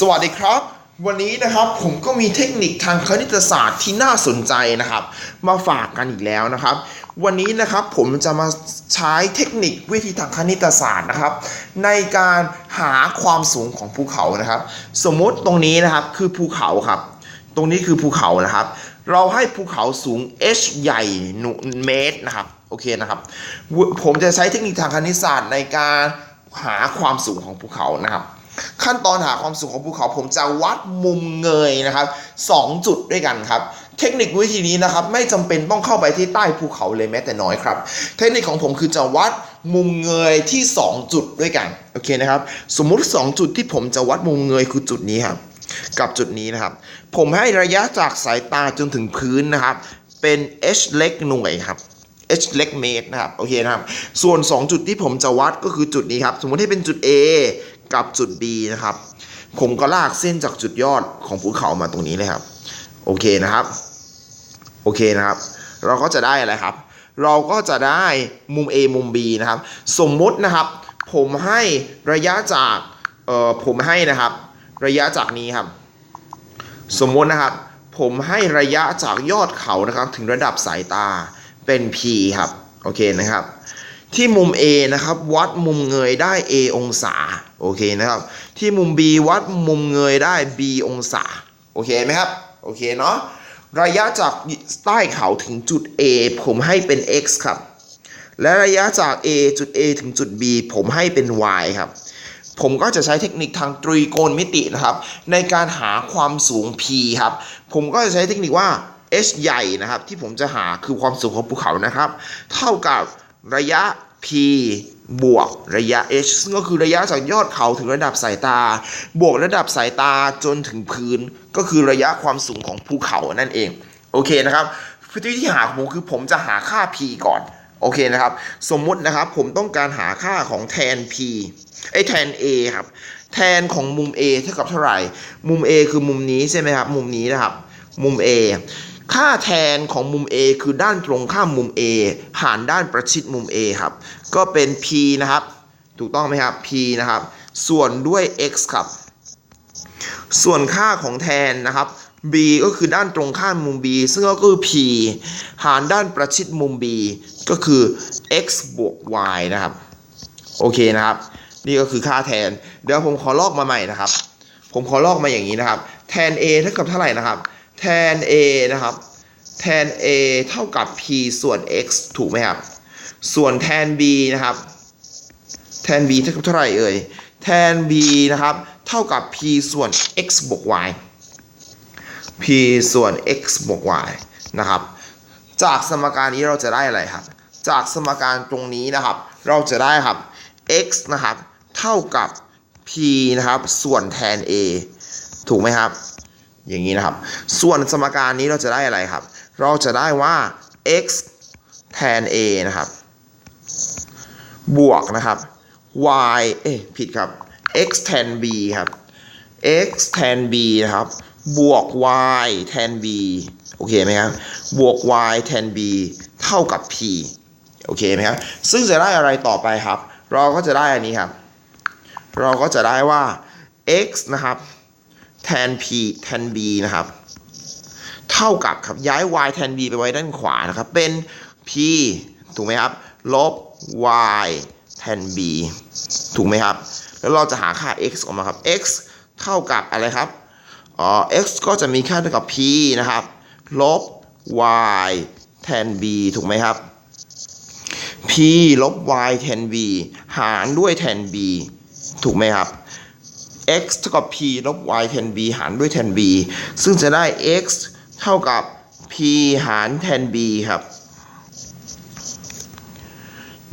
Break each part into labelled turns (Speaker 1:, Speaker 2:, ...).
Speaker 1: สวัสดีครับ วันนี้นะครับผมก็มีเทคนิคทางคณิตศาสตร์ที่น่าสนใจนะครับ มาฝากกันอีกแล้วนะครับ วันนี้นะครับผมจะมาใช้เทคนิควิธีทางคณิตศาสตร์นะครับ ในการหาความสูงของภูเขานะครับ สมมติตรงนี้นะครับคือภูเขาครับ ตรงนี้คือภูเขานะครับ เราให้ภูเขาสูง h ใหญ่หนุเมตรนะครับโอเคนะครับ ผมจะใช้เทคนิคทางคณิตศาสตร์ในการหาความสูงของภูเขานะครับ ขั้นตอนหาความสูงของภูเขาผมจะวัดมุมเงยนะครับสองจุดด้วยกันครับ เทคนิควิธีนี้นะครับ ไม่จำเป็นต้องเข้าไปที่ใต้ภูเขาเลยแม้แต่น้อยครับ เทคนิคของผมคือจะวัดมุมเงยที่ 2 จุดด้วยกันโอเคนะครับ สมมุติ 2 จุดที่ผมจะวัดมุมเงยคือจุดนี้ครับกับจุดนี้นะครับ ผมให้ระยะจากสายตาจนถึงพื้นนะครับ เป็น h เล็กหน่วยครับ h เล็กเมตรนะครับโอเคนะครับ ส่วน 2 จุดที่ผมจะวัดก็คือจุดนี้ครับ สมมติให้เป็นจุด A กับจุด B นะครับ ผมก็ลากเส้นจากจุดยอดของภูเขามาตรงนี้เลยครับ โอเคนะครับ โอเคนะครับ เราก็จะได้อะไรครับ เราก็จะได้มุม A มุม B นะครับ สมมุตินะครับ ผมให้ระยะจากเอ่อผมให้นะครับ ระยะจากนี้ครับ สมมตินะครับ ผมให้ระยะจากยอดเขานะครับ ถึงระดับสายตาเป็น P ครับ โอเคนะครับ ที่มุม A นะครับ วัดมุมเงยได้ A องศาโอเคนะครับ ที่มุม B วัดมุมเงยได้ B องศาโอเคไหมครับโอเคเนาะระยะจากใต้เขาถึงจุด A ผมให้เป็น x ครับ และระยะจาก A จุด A ถึงจุด B ผมให้เป็น y ครับ ผมก็จะใช้เทคนิคทางตรีโกณมิตินะครับ ในการหาความสูง p ครับ ผมก็จะใช้เทคนิคว่า h ใหญ่นะครับ ที่ผมจะหาคือความสูงของภูเขานะครับ เท่ากับ ระยะ p บวกระยะ h ซึ่งก็คือระยะจากยอดเขาถึงระดับสายตา บวกระดับสายตาจนถึงพื้น ก็คือระยะความสูงของภูเขานั่นเอง โอเคนะครับวิธีที่หาของผมคือผมจะหาค่า p ก่อน โอเคนะครับ สมมุตินะครับผมต้องการหาค่าของแทน p ไอ้แทน a ครับ แทนของมุม a เท่ากับเท่าไหร่ มุม a คือมุมนี้ใช่ไหมครับ มุมนี้นะครับ มุม a ค่าแทนของมุม a คือด้านตรงข้ามมุม a หารด้านประชิดมุม a ครับ ก็เป็น p นะครับ ถูกต้องไหมครับ p นะครับ ส่วนด้วย x ครับ ส่วนค่าของแทนนะครับ b ก็คือด้านตรงข้ามมุม b ซึ่งก็คือ p หารด้านประชิดมุม b ก็คือ x บวก y นะครับ โอเคนะครับ นี่ก็คือค่าแทน เดี๋ยวผมขอลอกมาใหม่นะครับ ผมขอลอกมาอย่างนี้นะครับ แทน a เท่ากับเท่าไหร่นะครับ แทน a นะครับ แทน a เท่ากับ p ส่วน x ถูกไหมครับ ส่วนแทน b นะครับ แทน b เท่ากับเท่าไหร่เอ่ย แทน b นะครับ เท่ากับ p ส่วน x บวก y p ส่วน x บวก y นะครับ จากสมการนี้เราจะได้อะไรครับ จากสมการตรงนี้นะครับ เราจะได้ครับ x นะครับ เท่ากับ p นะครับ ส่วนแทน a ถูกไหมครับ อย่างนี้นะครับ ส่วนสมการนี้เราจะได้อะไรครับ เราจะได้ว่า x แทน a นะครับ บวกนะครับ y เอ๊ะผิดครับ x แทน b ครับ x แทน b นะครับ บวก y แทน b โอเคไหมครับ บวก y แทน b เท่ากับ p โอเคไหมครับ ซึ่งจะได้อะไรต่อไปครับ เราก็จะได้อันนี้ครับ เราก็จะได้ว่า x นะครับ แทน p แทน b นะครับ เท่ากับครับย้าย y แทน b ไปไว้ด้านขวานะครับ เป็น p ถูกไหมครับ ลบ y แทน b ถูกไหมครับ แล้วเราจะหาค่า x ออกมาครับ x เท่ากับอะไรครับอ๋อ x ก็จะมีค่าเท่ากับ p นะครับ ลบ y แทน b ถูกไหมครับ p ลบ y แทน b หารด้วยแทน b ถูกไหมครับ x เท่ากับ p ลบ y แทน b หารด้วยแทน b ซึ่งจะได้ x เท่ากับ p หารแทน b ครับ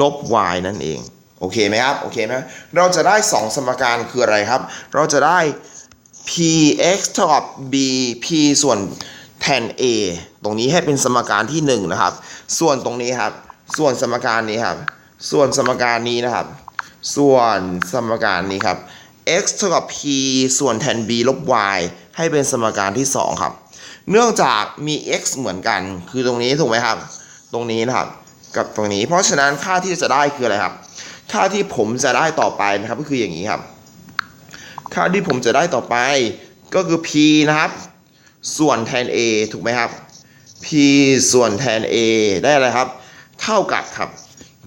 Speaker 1: ลบ y นั่นเอง โอเคไหมครับ โอเคไหมเราจะได้ 2 สมการคืออะไรครับ เราจะได้ px เท่ากับ b p ส่วนแทน a ตรงนี้ให้เป็นสมการที่ 1 นะครับ ส่วนตรงนี้ครับ ส่วนสมการนี้ครับ ส่วนสมการนี้นะครับ ส่วนสมการนี้ครับ x เท่ากับ p ส่วนแทน b ลบ y ให้เป็นสมการที่ 2 ครับ เนื่องจากมี x เหมือนกัน คือตรงนี้ถูกไหมครับ ตรงนี้นะครับ กับตรงนี้ เพราะฉะนั้นค่าที่จะได้คืออะไรครับ ค่าที่ผมจะได้ต่อไปนะครับก็คืออย่างนี้ครับ ค่าที่ผมจะได้ต่อไปก็คือ p นะครับ ส่วน tan a ถูกไหมครับ p ส่วน tan a ได้อะไรครับ เท่ากับครับ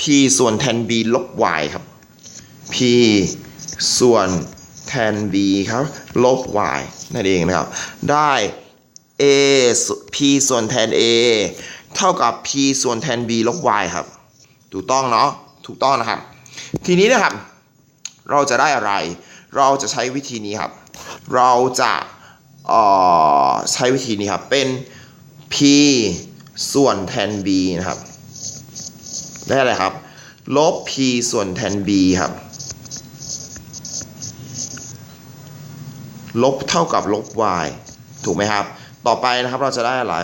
Speaker 1: p ส่วน tan b ลบ y ครับ p ส่วน tan b ครับลบ y นั่นเองนะครับ ได้ a ส่วน p ส่วน tan a เท่ากับ p ส่วน tan b ลบ y ครับ ถูกต้องเนาะ ถูกต้องนะครับ ทีนี้นะครับ เราจะได้อะไร เราจะใช้วิธีนี้ครับ เราจะเออใช้วิธีนี้ครับ เป็น p ส่วน tan b นะครับ ได้อะไรครับ ลบ p ส่วน tan b ครับ ลบเท่ากับลบ y ถูกไหมครับ ต่อไปนะครับเราจะได้อะไร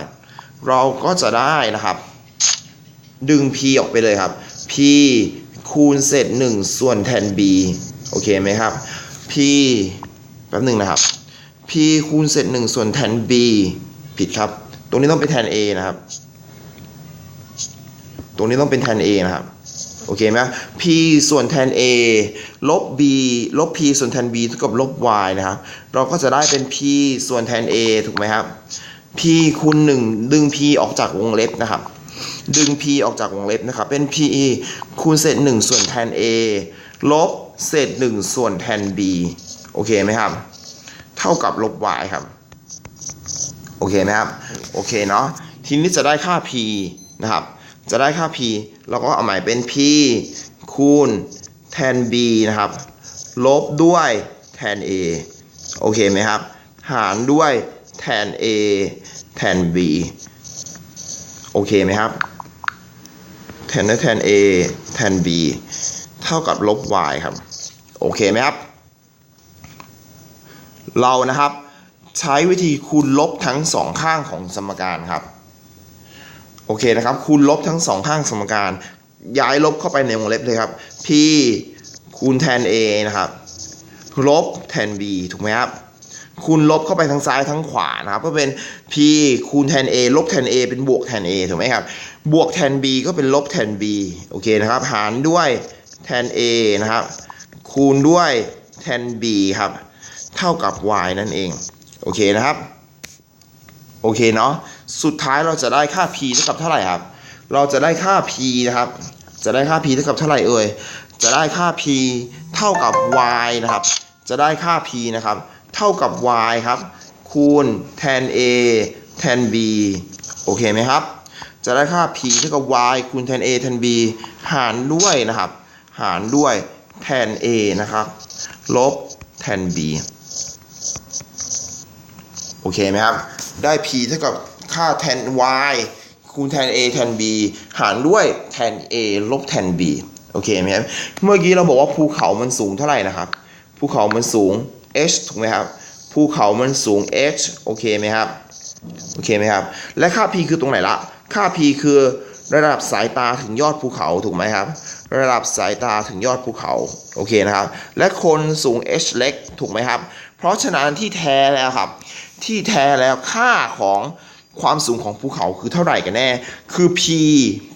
Speaker 1: เราก็จะได้นะครับ ดึง p ออกไปเลยครับ p คูณเศษ1ส่วน tan b โอเคไหมครับ p แป๊บหนึ่งนะครับ p คูณเศษ1ส่วน tan b ผิดครับ ตรงนี้ต้องเป็น tan a นะครับ ตรงนี้ต้องเป็น tan a นะครับ โอเคไหม p ส่วน tan a ลบ b ลบ p ส่วน tan b เท่ากับลบ y นะครับ เราก็จะได้เป็น p ส่วน tan a ถูกไหมครับ p คูณ1ดึง p ออกจากวงเล็บนะครับ ดึง p ออกจากวงเล็บนะครับ เป็น p คูณเศษ1ส่วน tan a ลบเศษ1ส่วน tan b โอเคไหมครับ เท่ากับลบ y ครับ โอเคไหมครับ โอเคเนาะ ทีนี้จะได้ค่า p นะครับ จะได้ค่า p เราก็เอาหม่เป็น p คูณ tan b นะครับ ลบด้วย tan a โอเคไหมครับ หารด้วย tan a tan b โอเคไหมครับ tan ด้วย tan a tan b เท่ากับลบ y ครับ โอเคไหมครับ เรานะครับ ใช้วิธีคูณลบทั้งสองข้างของสมการครับ โอเคนะครับคูณลบทั้งสองข้างสมการ ย้ายลบเข้าไปในวงเล็บเลยครับ p คูณ tan a นะครับลบ tan b ถูกไหมครับคูณลบเข้าไปทั้งซ้ายทั้งขวานะครับ ก็เป็น p คูณ tan a ลบ tan a เป็นบวก tan a ถูกไหมครับ บวก tan b ก็เป็นลบ tan b โอเคนะครับ หารด้วย tan a นะครับ คูณด้วย tan b ครับ เท่ากับ y นั่นเอง โอเคนะครับ โอเคเนาะ สุดท้ายเราจะได้ค่า p เท่ากับเท่าไหร่ครับ เราจะได้ค่า p นะครับ จะได้ค่า p เท่ากับเท่าไหร่เอ่ย จะได้ค่า p เท่ากับ y นะครับ จะได้ค่า p นะครับ เท่ากับ y ครับ คูณ tan a tan b โอเคไหมครับ จะได้ค่า p เท่ากับ y คูณ tan a tan b หารด้วยนะครับ หารด้วย tan a นะครับ ลบ tan b โอเคไหมครับ ได้ p เท่ากับ ค่า tan y คูณ tan a tan b หารด้วย tan a ลบ tan b โอเคไหมครับ เมื่อกี้เราบอกว่าภูเขามันสูงเท่าไหร่นะครับ ภูเขามันสูง h ถูกไหมครับ ภูเขามันสูง h โอเคไหมครับ โอเคไหมครับ และค่า p คือตรงไหนละ ค่า p คือระดับสายตาถึงยอดภูเขาถูกไหมครับ ระดับสายตาถึงยอดภูเขา โอเคนะครับ และคนสูง h เล็กถูกไหมครับ เพราะฉะนั้นที่แท้แล้วครับ ที่แท้แล้วค่าของ ความสูงของภูเขาคือเท่าไหร่กันแน่ คือ p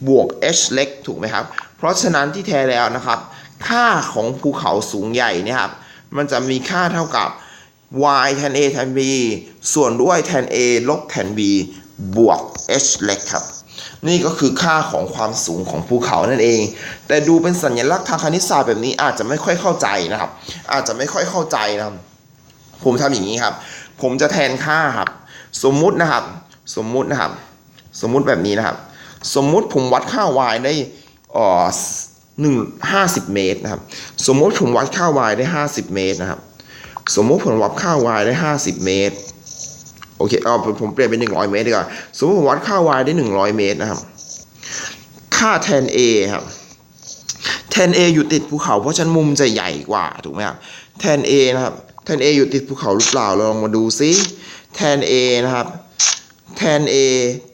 Speaker 1: บวก h เล็กถูกไหมครับ เพราะฉะนั้นที่แท้แล้วนะครับ ค่าของภูเขาสูงใหญ่เนี่ยครับ มันจะมีค่าเท่ากับ y tan a tan b ส่วนด้วย tan a ลบ tan b บวก h เล็กครับ นี่ก็คือค่าของความสูงของภูเขานั่นเอง แต่ดูเป็นสัญลักษณ์ทางคณิตศาสตร์แบบนี้อาจจะไม่ค่อยเข้าใจนะครับ อาจจะไม่ค่อยเข้าใจนะครับ ผมทำอย่างนี้ครับ ผมจะแทนค่าครับ สมมุตินะครับ สมมุตินะครับ สมมุติแบบนี้นะครับ สมมุติผมวัดค่า y ได้อ่อหนึ่งห้าสิบเมตรนะครับ สมมุติผมวัดค่า y ได้ห้าสิบเมตรนะครับ สมมุติผมวัดค่า y ได้ห้าสิบเมตรโอเคเอาผมเปลี่ยนเป็นหนึ่งร้อยเมตรดีกว่าสมมติผมวัดค่า y ได้หนึ่งร้อยเมตรนะครับ ค่า tan a ครับ tan a อยู่ติดภูเขาเพราะฉะนันมุมจะใหญ่กว่าถูกไหมครับ tan a นะครับ tan a อยู่ติดภูเขาหรือเปล่าเราลองมาดูซิ tan a นะครับ tan a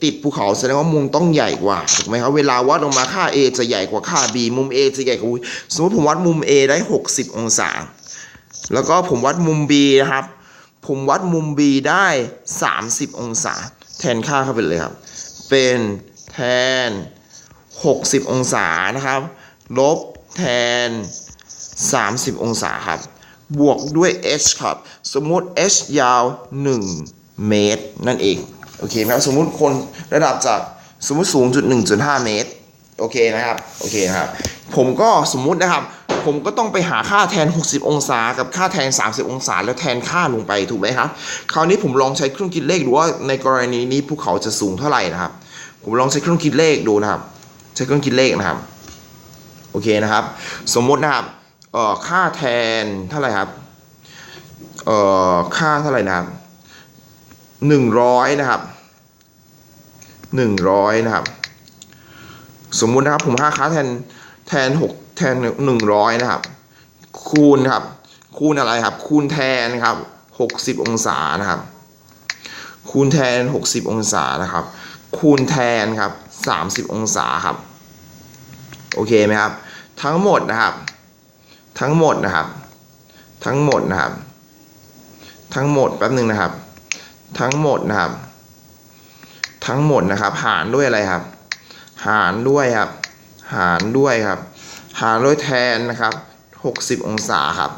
Speaker 1: ติดภูเขาแสดงว่ามุมต้องใหญ่กว่าถูกไหมครับเวลาวัดออกมาค่า a จะใหญ่กว่าค่า b มุม a จะใหญ่กว่าสมมติผมวัดมุม a ได้ 60 องศา แล้วก็ผมวัดมุม b นะครับ ผมวัดมุม b ได้ 30 องศา แทนค่าเข้าไปเลยครับ เป็นแทน 60 องศานะครับ ลบแทน 30 องศาครับ บวกด้วย h ครับ สมมติ h ยาว 1 เมตร นั่นเอง โอเคไหมครับสมมุติคนระดับจากสมมุติสูงจุด1.5เมตรโอเคนะครับโอเคนะครับผมก็สมมุตินะครับ ผมก็ต้องไปหาค่าแทน 60 องศา กับค่าแทน 30 องศา แล้วแทนค่าลงไปถูกไหมครับคราวนี้ผมลองใช้เครื่องคิดเลขดูว่าในกรณีนี้ภูเขาจะสูงเท่าไหร่นะครับ ผมลองใช้เครื่องคิดเลขดูนะครับ ใช้เครื่องคิดเลขนะครับโอเคนะครับ สมมตินะครับเอ่อค่าแทนเท่าไหร่ครับเอ่อค่าเท่าไหร่นะครับ หนึ่งร้อยนะครับหนึ่งร้อยนะครับ สมมุตินะครับผมค่าค่าแทนแทนหกแทนหนึ่งร้อยนะครับ คูณครับ คูณอะไรครับ คูณแทนครับหกสิบองศานะครับ คูณแทนหกสิบองศานะครับ คูณแทนครับสามสิบองศาครับ โอเคไหมครับ ทั้งหมดนะครับ ทั้งหมดนะครับ ทั้งหมดนะครับ ทั้งหมดแป๊บหนึ่งนะครับ ทั้งหมดนะครับ ทั้งหมดนะครับ หารด้วยอะไรครับ หารด้วยครับ หารด้วยครับ หารด้วยแทนนะครับ 60 องศาครับ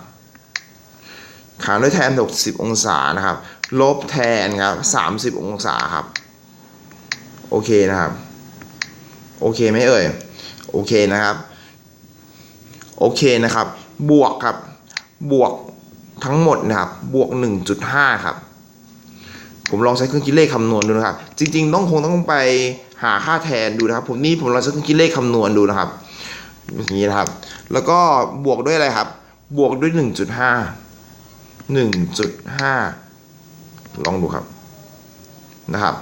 Speaker 1: หารด้วยแทน 60 องศานะครับ ลบแทนครับ 30 องศาครับ โอเคนะครับ โอเคไหมเอ่ย โอเคนะครับ โอเคนะครับ บวกครับ บวกทั้งหมดนะครับ บวก 1.5 ครับ ผมลองใช้เครื่องคิดเลขคำนวณดูนะครับ จริงๆ ต้องคงต้องไปหาค่าแทนดูนะครับ ผมนี่ผมลองใช้เครื่องคิดเลขคำนวณดูนะครับอย่างนี้นะครับ แล้วก็บวกด้วยอะไรครับ บวกด้วย 1.5 1.5 ลองดูครับนะครับ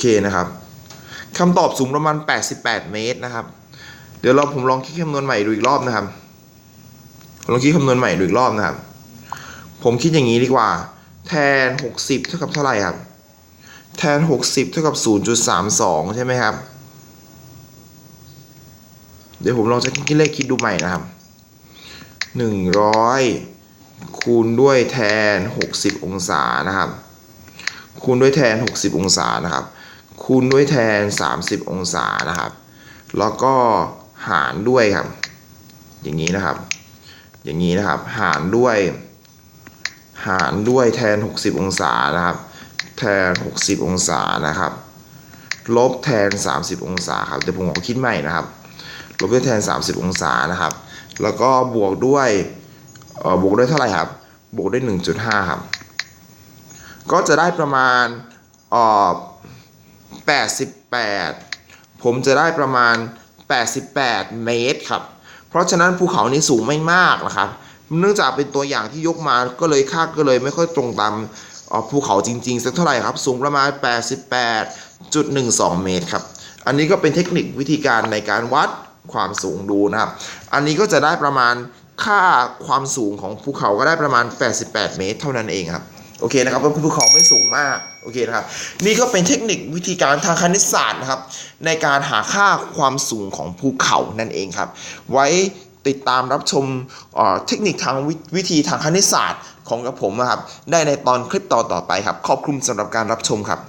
Speaker 1: เคนะครับคำตอบสูงประมาณ 88 เมตรนะครับ เดี๋ยวเราผมลองคิดคำนวณใหม่ดูอีกรอบนะครับผมลองคิดคำนวณใหม่ดูอีกรอบนะครับ ผมคิดอย่างนี้ดีกว่า แทน 60 เท่ากับเท่าไหร่ครับ แทน 60 เท่ากับ 0.32 ใช่ไหมครับ เดี๋ยวผมลองใช้คิดเลขคิดดูใหม่นะครับ 100 คูณด้วยแทน 60 องศานะครับ คูณด้วยแทน 60 องศานะครับ คูณด้วยแทน 30 องศานะครับ แล้วก็หารด้วยครับ อย่างนี้นะครับ อย่างนี้นะครับ หารด้วย หารด้วยแทน 60 องศานะครับ แทน 60 องศานะครับ ลบแทน 30 องศาครับ เดี๋ยวผมขอคิดใหม่นะครับ ลบด้วยแทน 30 องศานะครับ แล้วก็บวกด้วยบวกด้วยเท่าไหร่ครับ บวกด้วย 1.5 ครับ ก็จะได้ประมาณอ่อ 88 ผมจะได้ประมาณ 88 เมตรครับ เพราะฉะนั้นภูเขานี้สูงไม่มากนะครับ เนื่องจากเป็นตัวอย่างที่ยกมาก็เลยค่าก็เลยไม่ค่อยตรงตามภูเขาจริงๆ สักเท่าไหร่ครับ สูงประมาณ 88.12 เมตรครับ อันนี้ก็เป็นเทคนิควิธีการในการวัดความสูงดูนะครับ อันนี้ก็จะได้ประมาณค่าความสูงของภูเขาก็ได้ประมาณ 88 เมตร เท่านั้นเองครับ โอเคนะครับแล้วภูเขาไม่สูงมากโอเคนะครับ นี่ก็เป็นเทคนิควิธีการทางคณิตศาสตร์นะครับ ในการหาค่าความสูงของภูเขานั่นเองครับ ไว้ติดตามรับชมเทคนิคทางวิวิธีทางคณิตศาสตร์ของกับผมนะครับ ได้ในตอนคลิปต่อต่อๆไปครับขอบคุณสำหรับการรับชมครับ